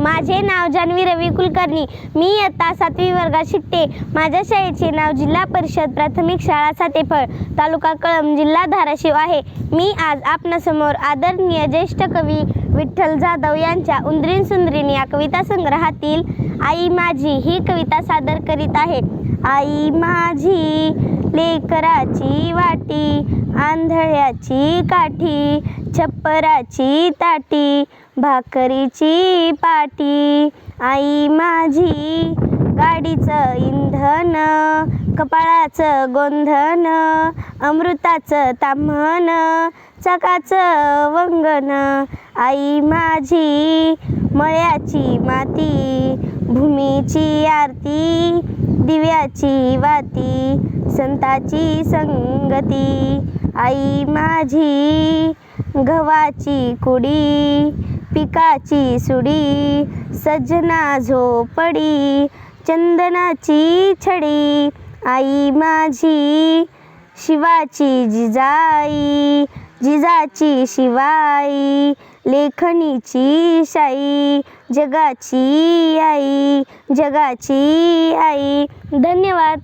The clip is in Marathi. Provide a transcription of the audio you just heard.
माझे नाव जान्हवी रवी कुलकर्णी. मी इयत्ता सातवी वर्गात शिकते. माझ्या शाळेचे नाव जिल्हा परिषद प्राथमिक शाळा सातेफळ तालुका कळम जिल्हा धाराशिव आहे. मी आज आपणासमोर आदरणीय ज्येष्ठ कवी विठ्ठल जाधव यांच्या उंदरीन सुंदरीन या कविता संग्रहातील आई माझी ही कविता सादर करीत आहे. आई माझी लेकराची वाटी आंधळ्याची काठी छप्पराची ताटी भाकरीची पाटी. आई माझी गाडीचं इंधन कपाळाचं गोंधन अमृताचं ताम्हण चकाचं वंगण आई माझी मळ्याची माती भूमीची आरती दिव्याची वाती संताची संगती. आई माझी गव्हाची कुडी पिकाची सुडी सजना झोपडी चंदनाची छडी. आई माझी शिवाची जिजाई जिजाची शिवाई लेखणीची शाई जगाची आई जगाची आई. धन्यवाद.